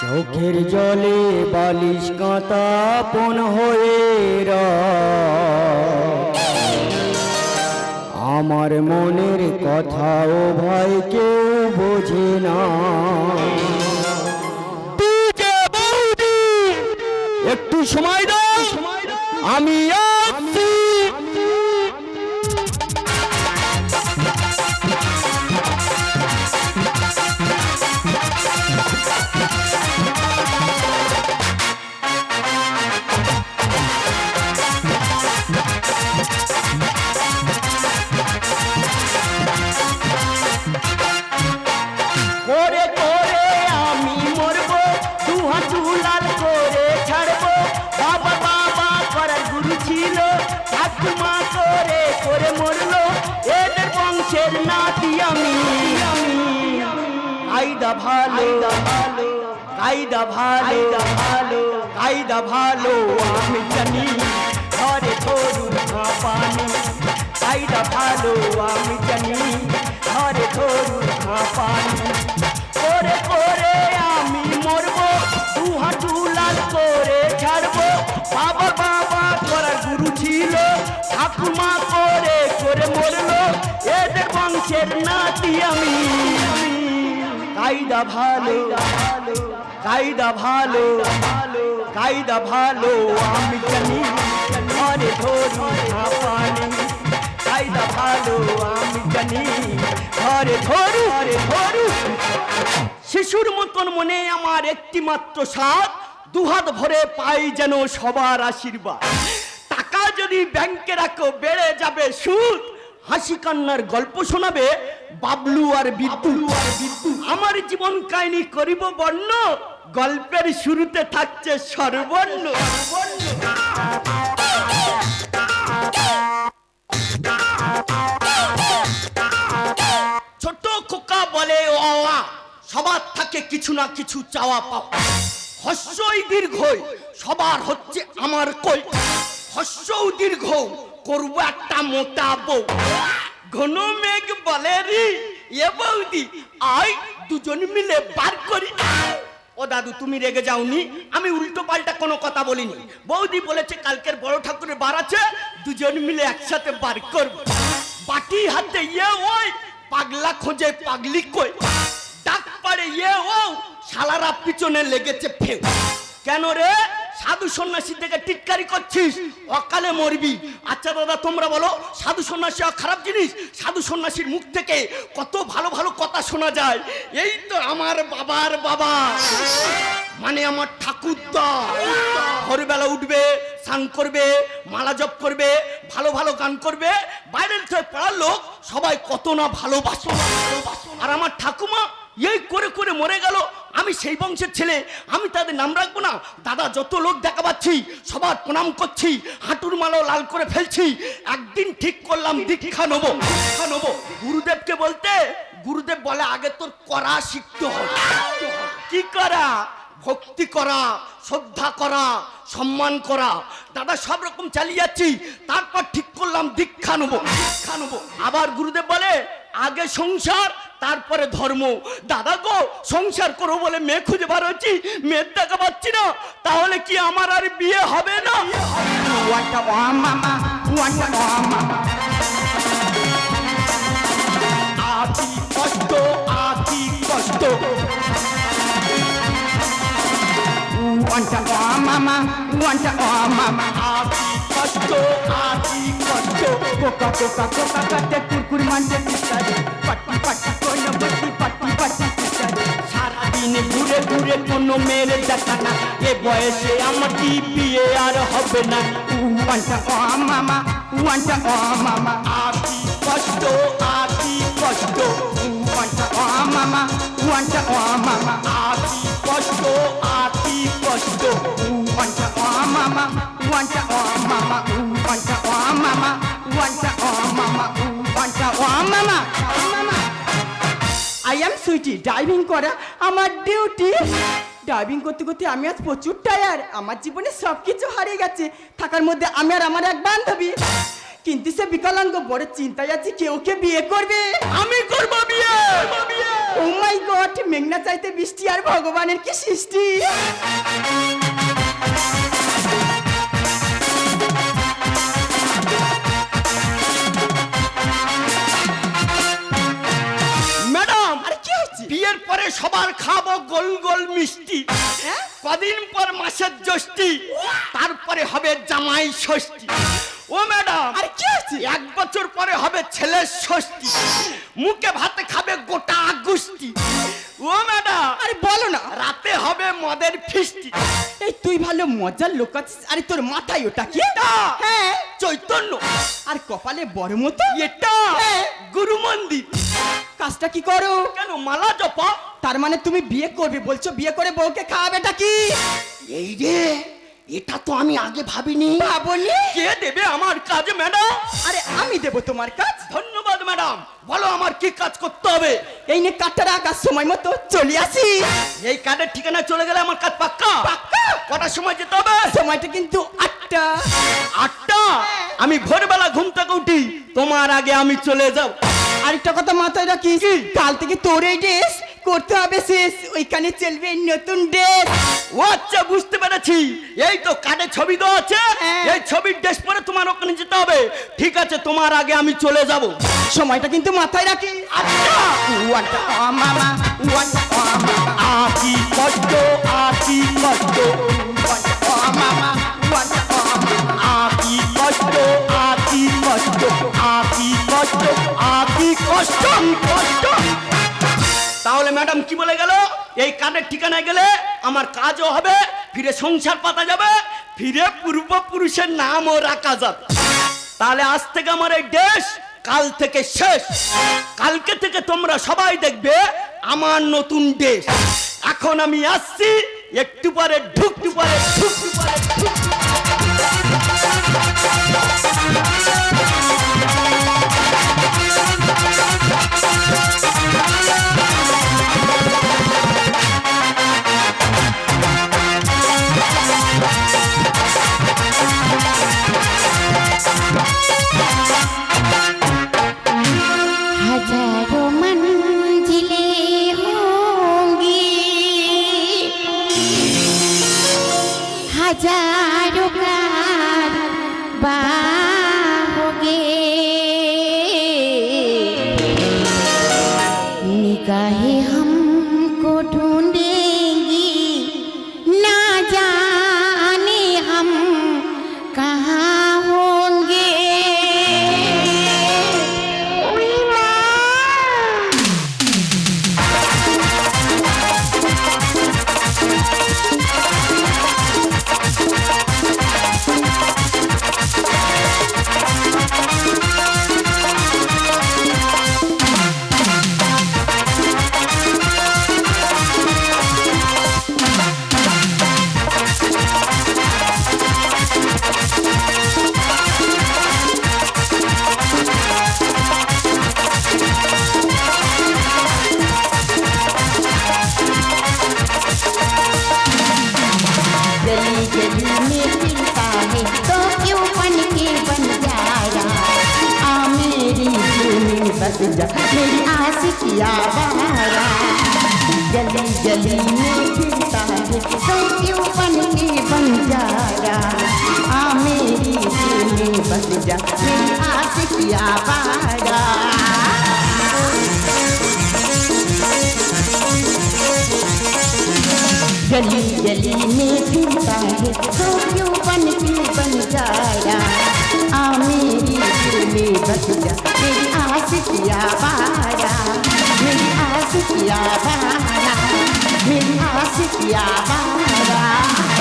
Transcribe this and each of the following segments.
চোখের জলে বালিশ কাঁটা পন হয়ে। আমার মনের কথাও ভাই কেউ বোঝে না একটু সময় দাও আমি বংশের নাতি আমি। কায়দা ভালো কায়দা ভালো কায়দা ভালো, আমি জানি ঘরে ধরু না পানি কায়দা ভালো, আমি জানি ঘরে ধরু না পানি বংশের নাতি আমি। কায়দা ভালো কায়দা ভালো কায়দা ভালো, আমি জানি ঘরে ধরু পানি কায়দা ভালো, আমি জানি ঘরে ধরু ঘরে ধরু। শিশুর মতন মনে আমার একটি মাত্র সাত দুহাত ভরে পাই যেন সবার আশীর্বাদ। টাকা যদি ব্যাংকে রাখো, বেড়ে যাবে সুদ। হাসি কান্নার গল্প শোনাবে বাবলু আর বিদ্যু। আর বিদ্যু। আমার জীবন কাহিনী করিব বর্ণ গল্পের শুরুতে থাকছে সর্বর্ণ ছোট খোকা বলে আ, সবার থাকে কিছু না কিছু চাওয়া পাওয়া। হস্যই দীর্ঘই সবার হচ্ছে আমার কই। হস্যও দীর্ঘ করব একটা মোটা বউ। ঘন মেঘ বলে রে, এ বৌদি আই দুজন মিলে বার করি। ও দাদু, তুমি রেগে যাওনি, আমি উল্টো পাল্টা কোনো কথা বলিনি। বৌদি বলেছে, কালকের বড় ঠাকুরের বার আছে, দুজন মিলে একসাথে বার করব। বাটি হাতে ইয়ে ওই, পাগলা খোঁজে পাগলি কই? ডাক পারে ইয়ে ও, শালারা পিছনে লেগেছে ফেউ। কেন রে? সাধু সন্ন্যাসী থেকে টিটকারি করছিস? অকালে মরবি। আচ্ছা দাদা, তোমরা বলো, সাধু সন্ন্যাসী খারাপ জিনিস? সাধু সন্ন্যাসীর মুখ থেকে কত ভালো ভালো কথা শোনা যায়? এই তো আমার বাবার বাবা। মানে আমার ঠাকুরদা। ভোরবেলা উঠবে, স্নান করবে, মালা জপ করবে, ভালো ভালো গান করবে। বাইরের থেকে পড়ার লোক সবাই কত না ভালোবাসো। আর আমার ঠাকুমা এই করে করে মরে গেল। আমি সেই বংশের ছেলে, আমি তাদের নাম রাখব না। দাদা, যত লোক দেখা পাচ্ছি, সবার প্রণাম করছি, হাঁটুর মালাও লাল করে ফেলছি। একদিন ঠিক করলাম, দীক্ষা নেব দীক্ষা নেব। গুরুদেবকে বলতে, গুরুদেব বলে, আগে তোর করা শিখতে হবে। কি করা? ভক্তি করা, শ্রদ্ধা করা, সম্মান করা। দাদা, সব রকম চালিয়ে যাচ্ছি। তারপর ঠিক করলাম, দীক্ষা নেব দীক্ষা নেব। আবার গুরুদেব বলে, আগে সংসার তারপরে ধর্ম। দাদা গো সংসার করো বলে মেয়ে খুঁজে বার হচ্ছি মেয়ের দেখা পাচ্ছি না। তাহলে কি আমার আর বিয়ে হবে না. আতি কষ্ট আতি কষ্ট। Wanta wa mama, wanta wa mama. আতি কষ্ট আতি কষ্ট। Coca coca coca kate kurkur mante pisare. Patti patti kono patti patti patti pisare. সারাদিন ঘুরে ঘুরে কোনো মেয়ের দেখা না এ বয়সে আমার কি বিয়ে আর হবে না Wanta wa mama, wanta wa mama. আতি কষ্ট আতি কষ্ট Wanta wa mama, wanta wa mama. আতি কষ্ট আতি কষ্ট Wanta wa mama, wanta wa mama. I am Sweety driving করা আমার ডিউটি ড্রাইভিং করতে করতে আমি আজ প্রচুর টায়ার আমার জীবনে সব কিছু হারিয়ে গেছে থাকার মধ্যে আমি আর আমার এক বান্ধবী। কিন্তু সে বিকলাঙ্গ বড় চিন্তায় আছে কেউ কে বিয়ে করবে। আমি করব বিয়ে! ও মাই গড মেঘনা চাইতে বৃষ্টি আর ভগবানের কি সৃষ্টি? সবার খাব গোল গোল মিষ্টি। হ্যাঁ? কদিন পর মাসের জ্যৈষ্ঠী তারপরে হবে জামাই ষষ্ঠী। ও ম্যাডাম আর কি আছে এক বছর পরে হবে ছেলের ষষ্ঠী। মুখে ভাতে খাবে গোটা গুষ্টি ও ম্যাডাম আরে বলো না। রাতে মদের ফিস্টি। এই তুই ভালো মজার লোক আছিস আরে তোর মাথায় ওটা কি? হ্যাঁ। চৈতন্য। আর কপালে বড় মতো? এটা? হ্যাঁ। গুরু মন্দির। কাজটা কি করো? কেন মালা জপা? তার মানে তুমি বিয়ে করবে বলছো বিয়ে করে বউকে খাওয়াবে এটা কি? এই রে এটা তো আমি আগে ভাবিনি। ভাবনি? কে দেবে আমার কাজ ম্যাডাম? আরে আমি দেব তোমার কাজ? ধন্যবাদ ম্যাডাম। বলো আমার কি কাজ করতে হবে? এই নে কাঠটা রাখার সময় মতো চলে আসি। এই কার্ডের ঠিকানা চলে গেলে আমার কাজ পাক্কা? পাক্কা। কটার সময় যেতে হবে? সময়টা কিন্তু আটটা। আটটা? আমি ভোরবেলা ঘুম থেকে উঠি। তোমার আগে আমি চলে যাব। আরেকটা কথা মাথায় রাখিস কাল থেকে তোর এই ড্রেস করতে হবে শেষ। ওইখানে চলবে নতুন ড্রেস ও আচ্ছা বুঝতে পেরেছি। এই তো কার্ডে ছবি দেওয়া আছে। হ্যাঁ। এই ছবির ড্রেস পরে তোমার ওখানে যেতে হবে। ঠিক আছে তোমার আগে আমি চলে যাব। সময়টা কিন্তু মাথায় রাখিস আচ্ছা। মামা আকি কষ্ট আকি কষ্ট। মামা আকি কষ্ট আকি কষ্ট। আকি কষ্ট আকি কষ্ট। ম্যাডাম কি বলে গেল? এই কার্ডের ঠিকানায় গেলে আমার কাজও হবে, ফিরে সংসার পাতা যাবে, ফিরে পূর্বপুরুষের নামও রাখা যাবে। তাহলে আজ থেকে আমার এই দেশ কাল থেকে শেষ। কালকে থেকে তোমরা সবাই দেখবে আমার নতুন দেশ। এখন আমি আসছি, একটু পরে ঢুকটু পরে ঢুকটু পরে ঢুকটু मेरी आस किया बारा जली जली में फिरता है तो क्यों बन के बन जाया आ मेरी में जा, मेरी आस किया बारा गली गली में फिरता है तो क्यों बन के बन जाया आ मेरी दिल में बस जा मेरी आस किया बारा मेरी आस किया बाया मेरी आस किया बारा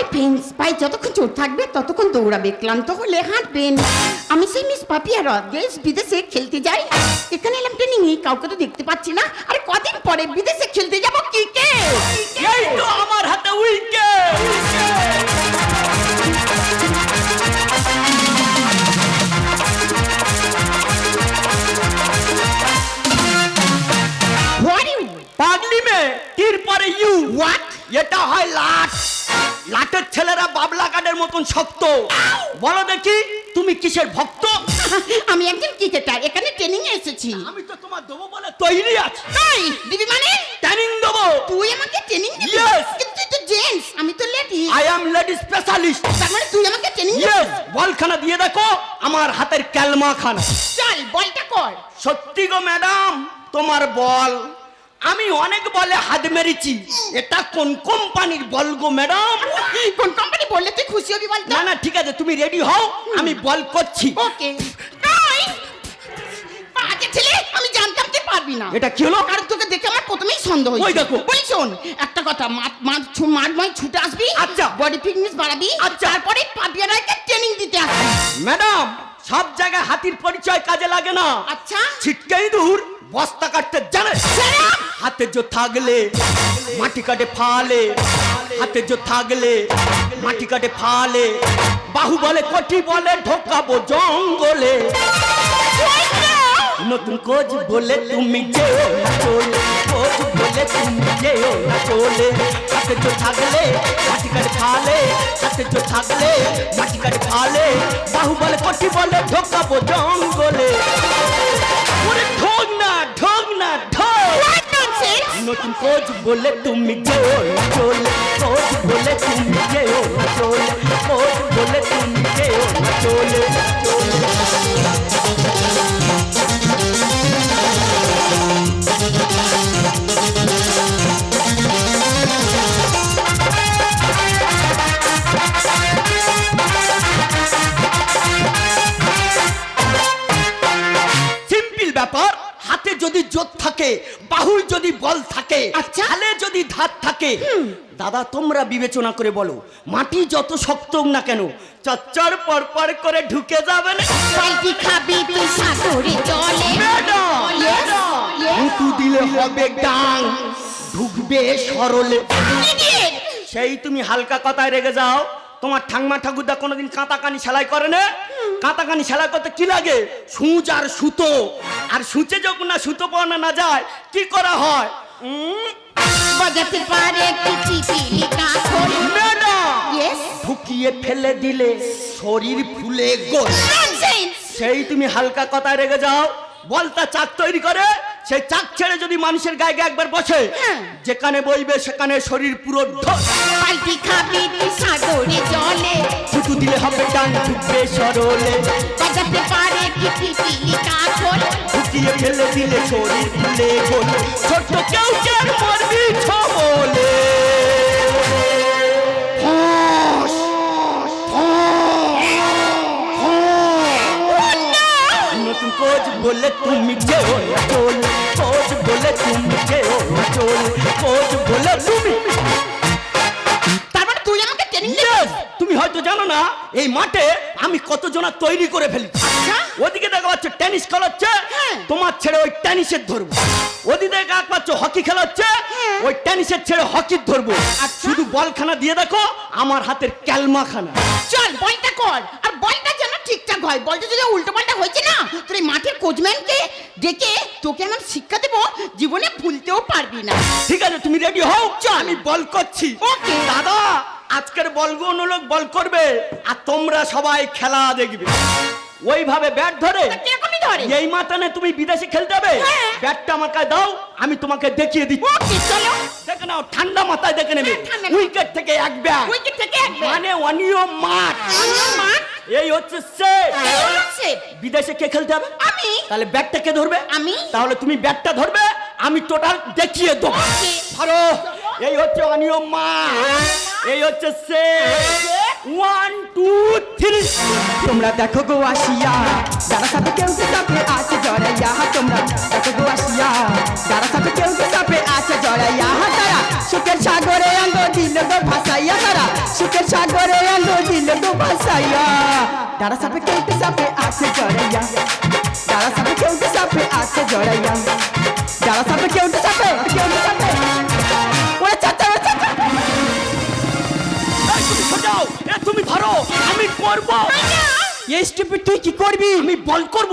হাই ফ্রেন্ডস ভাই যতক্ষণ চোট থাকবে ততক্ষণ দৌড়াবে। ক্লান্ত হলে হাঁটবেন। আমি সেই মিস পাপিয়া দেশ বিদেশে খেলতে যাই। এখানে এলাম ট্রেনিং কাউকে তো দেখতে পাচ্ছি না। আরে কদিন পরে বিদেশে খেলতে যাব কি কে? এই তো আমার হাতে উইকেট পাগলি মে তীর পরে ইউ হোয়াট এটা হয় লাট। লাটের ছেলেরা বাবলা কাঠের মতন শক্ত। বলো দেখি তুমি কিসের ভক্ত? আমি একজন ক্রিকেটার এখানে ট্রেনিং এ এসেছি। আমি তো তোমার দেবো বলে তৈরি আছি। তাই? দিবি মানে? ট্রেনিং দেবো। তুই আমাকে ট্রেনিং দিবি? Yes. কিন্তু তুই তো জেন্টস আমি তো lady I am lady specialist তার মানে তুই আমাকে ট্রেনিং দিবি? ইয়েস বলখানা দিয়ে দেখো আমার হাতের ক্যালমা খানা। চল বলটা কর। সত্যি গো ম্যাডাম তোমার বল আমি অনেক বলে হাত মেরেছি। এটা কোন কোম্পানির বল গো ম্যাডাম কোন কোম্পানি বললে তুই খুশি হবি বল না না ঠিক আছে তুমি রেডি হও আমি বল করছি। ওকে। তাই? আগে ছেলে আমি জানতাম তুই পারবি না। এটা কি হলো? কারণ তোকে দেখে আমার প্রথমেই সন্দেহ হয়েছে। ওই দেখো। বলি শোন একটা কথা মাঠ মাঠ মাঠ মাঠ ছুটে আসবি আচ্ছা। বডি ফিটনেস বাড়াবি আচ্ছা। তারপরে পাপিয়া রায়কে ট্রেনিং দিতে আসবি। ম্যাডাম সব জায়গায় হাতির পরিচয় কাজে লাগে না। আচ্ছা। ছিটকেই দূর। বস্তা কাটতে জানে? হাতে জো থাকলে, মাটি কাটে ফালে। হাতে জো থাকলে, মাটি কাটে ফালে। বাহু বলে কটি বলে, ঢোকাবো জঙ্গলে। নতুন কোচ বলে, তুমি না চলে। কোচ বলে, তুমি না চলে। হাতে জো থাকলে, মাটি কাটে ফালে। হাতে জো থাকলে, মাটি কাটে ফালে। বাহু বলে কটি বলে, ঢোকাবো জঙ্গলে। ওরে ঢোক না ঢোক? নতুন কোচ বলে তুমি যেও চলে কোচ বলে তুমি যেও চলে কোচ বলে তুমি যেও চলে চলে বল থাকে আচ্ছা। হালে যদি ধার থাকে দাদা তোমরা বিবেচনা করে বলো মাটি যত শক্ত হোক না কেন চচ্চর পর পর করে ঢুকে যাবে না? পাল্টি খাবি তুই সাগরে জলে উঁচু দিলে হবে ডাং ঢুকবে সরলে। সেই তুমি হালকা কথায় রেগে যাও তোমার ঠাংমা ঠাকুরদা কোনোদিন কাঁতাকানি সেলাই করে না। কাঁতাকানি সেলাই করতে কি লাগে? সূচ আর সুতো। আর সূচে যখন না সুতো পাওয়ানো না যায় কি করা হয়? বাজাতে পারে ঢুকিয়ে ফেলে দিলে শরীর ফুলে গোল। সেই তুমি হালকা কথায় রেগে যাও। বলতা চাক তৈরি করে। সেই চাক ছেড়ে যদি মানুষের গায়ে একবার বসে হ্যাঁ। যেখানে বইবে সেখানে শরীর পুরো ঢোল পাল্টি খাবি সাগরে জলে। ছুটু দিলে হবে টান ঢুকবে সরলে। বাজাতে পারে কাঠল। ফেলে দিলে শরীর ফুলে গোল। ছোট্ট কেউ কেউ মরবি ছবলে। নতুন কোচ বলে তুমি যেও না বলে তুমি যেও না কোচ বলে তুমি তারপর তুই আমাকে ট্রেনিং Yes! তুমি হয়তো জানো না এই মাঠে আমি কতজনা তৈরি করে ফেলি আচ্ছা। ওদিকে দেখা পাচ্ছ টেনিস খেলা হচ্ছে হ্যাঁ। তোমার ছেড়ে ওই টেনিসের ধরবো ওদিকে দেখা পাচ্ছ হকি খেলা হচ্ছে হ্যাঁ। ওই টেনিসের ছেড়ে হকির ধরবো আচ্ছা। শুধু বলখানা দিয়ে দেখো আমার হাতের ক্যালমাখানা চল বলটা কর আর ঠিকঠাক হয়। বলটা যদি উল্টো পাল্টা হয়েছে না তোর এই মাঠের কোচম্যানকে ডেকে তোকে এমন শিক্ষা দেবো জীবনে ভুলতেও পারবি না। ঠিক আছে তুমি রেডি হও? চল আমি বল করছি। Okay. দাদা আজকের বলগো অন্য লোক বল করবে আর তোমরা সবাই খেলা দেখবে। ওইভাবে ব্যাট ধরে এই মাতানে তুমি বিদেশে খেলতে হবে। হ্যাঁ। ব্যাটটা আমার কাছে দাও আমি তোমাকে দেখিয়ে দিচ্ছি। ওকে চলো। দেখে নাও ঠান্ডা মাথায় দেখে নেবে। হ্যাঁ। উইকেট থেকে এক ব্যাট। উইকেট থেকে। মানে অনিয়ম মাঠ। অন্য মাঠ। এই হচ্ছে সে। বিদেশে কে খেলতে হবে? আমি। তাহলে ব্যাটটা কে ধরবে? আমি। তাহলে তুমি ব্যাটটা ধরবে আমি টোটাল দেখিয়ে দেবো। Okay. ধরো। এই হচ্ছে অনিয়ম মাঠ এই হচ্ছে সে ওয়ান টু থ্রি তোমরা দেখো গো আসিয়া যারা সাথে কেউ কে সাপে আছে জড়াইয়া তোমরা দেখো গো আসিয়া যারা সাথে কেউ কে সাপে আছে জড়াইয়া সুখের সাগরে আঙ্গ দিল গো ভাসাইয়া তারা। সুখের সাগরে আঙ্গ দিল গো ভাসাইয়া। যারা সাথে কেউ কে সাপে আছে জড়াইয়া। যারা সাথে কেউ কে সাপে আছে জড়াইয়া। যারা সাথে কেউ কে সাপে কেউ কে সাপে ওরে চাচা ওরে চাচা। তুমি সোজাও এ তুমি ধরো আমি করব। এই স্টুপিড তুই কি করবি? আমি বল করব।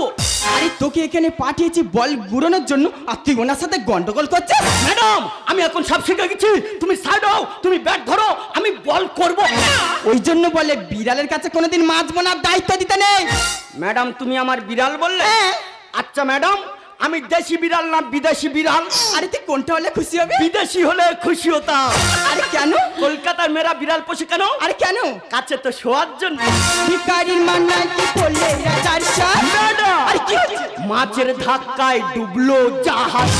আরে তোকে এখানে পাঠিয়েছি বল গুড়ানোর জন্য আর তুই ওনার সাথে গন্ডগোল করছিস? ম্যাডাম আমি এখন সব শিখে গেছি। তুমি সাইড হও তুমি ব্যাট ধরো আমি বল করব। ওই জন্য বলে বিড়ালের কাছে কোনোদিন মাছ বোনার দায়িত্ব দিতে নেই। ম্যাডাম তুমি আমার বিড়াল বললে? হ্যাঁ। আচ্ছা ম্যাডাম আমি দেশি বিড়াল না বিদেশি বিড়াল? আরে তুই কোনটা হলে খুশি হবে? বিদেশি হলে খুশি হতাম। আরে কেন? কলকাতার মেয়েরা বিড়াল পোষে কেন? আরে কেন? কাছে তো শোয়ার জন্য। ভিকারির মান্নায় কি সাত ম্যাডাম কি মাছের ধাক্কায় ডুবলো জাহাজ।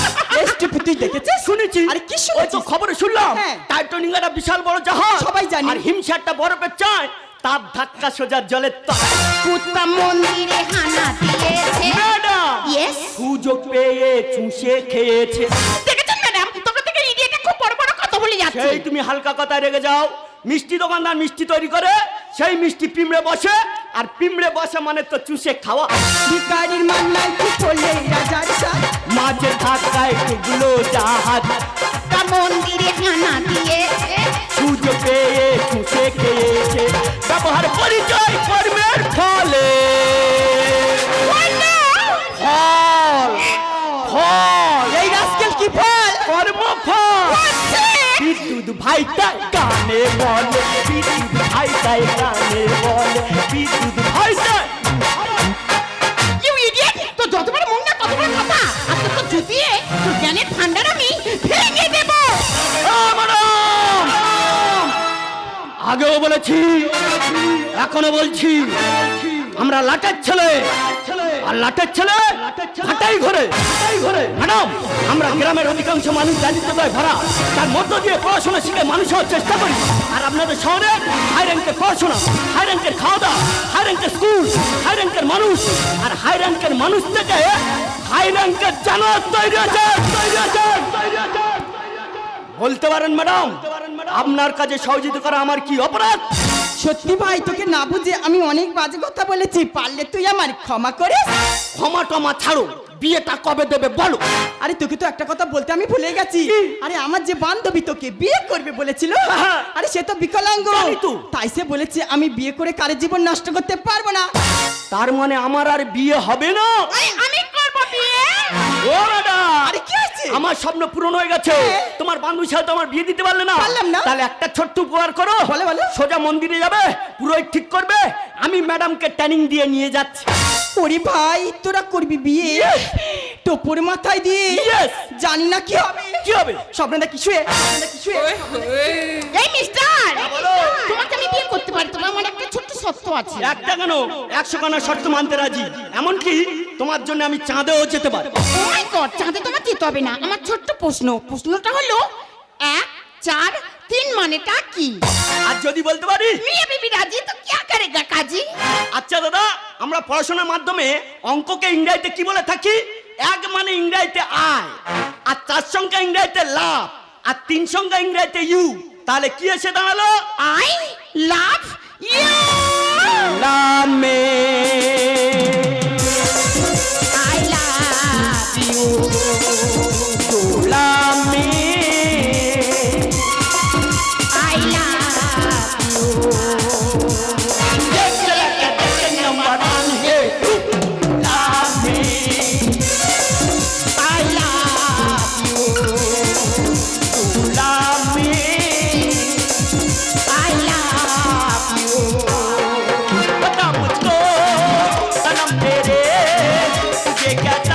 তুই দেখেছিস? শুনেছি। আরে কি তো খবরে শুনলাম হ্যাঁ। টাইটানিক একটা বিশাল বড় জাহাজ। সবাই জানি। আর হিমসা একটা বরফের চায় তার ধাক্কা সোজা জলের কুত্তা মন্দিরে হানা দিয়েছে। সুযোগ পেয়ে চুষে খেয়েছে দেখেছেন ম্যাডাম তোকে থেকে ইডিয়েটা খুব বড় যাচ্ছে। সেই তুমি হালকা কথায় রেগে যাও। মিষ্টি দোকানদার মিষ্টি তৈরি করে সেই মিষ্টি পিমড়ে বসে আর পিমড়ে বসে মানে তো চুষে খাওয়া। ভিকারির মান্নায় কি পড়লে চার সাত মাছের ধাক্কায় ডুবলো জাহাজ। কুত্তা মন্দিরে হানা দিয়েছে সুযোগ পেয়ে চুষে খেয়েছে। ব্যবহার পরিচয় কর্মের ফলে। ফল? ফল। এই রাস্কেল কি ফল? কর্ম ফল বিদ্যুৎ ভাইটা গানে বলে বিদ্যুৎ ভাইটাই গানে বলে বিদ্যুৎ ভাইটা তো যতবার মন না ততবার কথা। আর তো জুতিয়ে তোর জ্ঞানের ভান্ডার আমি ভেঙে দেব। আগেও বলেছি এখনও বলছি আমরা লাটের ছেলে। আর লাটের ছেলে। হাটাই ঘরে ঘরে। ম্যাডাম আমরা গ্রামের অধিকাংশ মানুষ দারিদ্রতায় ভরা তার মধ্য দিয়ে পড়াশোনা শিখে মানুষ হওয়ার চেষ্টা করি। আর আপনাদের শহরে হাই র্যাঙ্কের পড়াশোনা হাই র্যাঙ্কের খাওয়া দাওয়া হাই র্যাঙ্কের স্কুল হাই র্যাঙ্কের মানুষ। আর হাই র্যাঙ্কের মানুষ থেকে হাই র্যাঙ্কের জানোয়ার তৈরি তৈরি বলতে পারেন ম্যাডাম আপনার কাজে সহযোগিতা করা আমার কি অপরাধ? সত্যি ভাই তোকে না বুঝে আমি অনেক বাজে কথা বলেছি পারলে তুই আমার ক্ষমা করিস। ক্ষমা টমা ছাড়ো বিয়েটা কবে দেবে বলো। আরে তোকে তো একটা কথা বলতে আমি ভুলে গেছি। আরে আমার যে বান্ধবী তোকে বিয়ে করবে বলেছিল। আরে সে তো বিকলাঙ্গ। তাই সে বলেছে আমি বিয়ে করে কারের জীবন নষ্ট করতে পারব না। তার মানে আমার আর বিয়ে হবে না? আমি করব ও ম্যাডাম আরে কি হয়েছে? আমার স্বপ্ন পূরণ হয়ে গেছে। তোমার বান্ধবীর সাথে আমার বিয়ে দিতে পারলে না। পারলাম না। তাহলে একটা ছোট্ট উপকার করো। বলো, বলো। সোজা মন্দিরে যাবে পুরোই ঠিক করবে। আমি ম্যাডামকে ট্যানিং দিয়ে নিয়ে যাচ্ছি। ওরে ভাই তোরা করবি বিয়ে. টোপর মাথায় দিয়ে? Yes. জানি না কি হবে। কি হবে? স্বপ্নটা কি শুয়ে স্বপ্নটা কি শুয়ে। এই মিস্টার তোমাকে আমি বিয়ে করতে পারি? তোমার আমার একটা ছোট্ট শর্ত আছে। একটা কেন? একশো কানা শর্ত মানতে রাজি। এমনকি তোমার জন্য আমি চাঁদেও যেতে পারি। oh চাঁদে তোমার যেতে হবে না। আমার ছোট্ট প্রশ্ন। প্রশ্নটা হলো এক চার তিন মানেটা কি? আর যদি বলতে পারি? মিয়া বিবি রাজি তো কি করেগা কাজী? আচ্ছা দাদা আমরা পড়াশোনার মাধ্যমে অঙ্ককে ইংরেজিতে কি বলে থাকি? এক মানে ইংরেজিতে আয় আর চার সংখ্যা ইংরেজিতে লাভ আর তিন সংখ্যা ইংরেজিতে ইউ। তাহলে কি এসে দাঁড়াল? আয়? love you. Love me. Jamaica.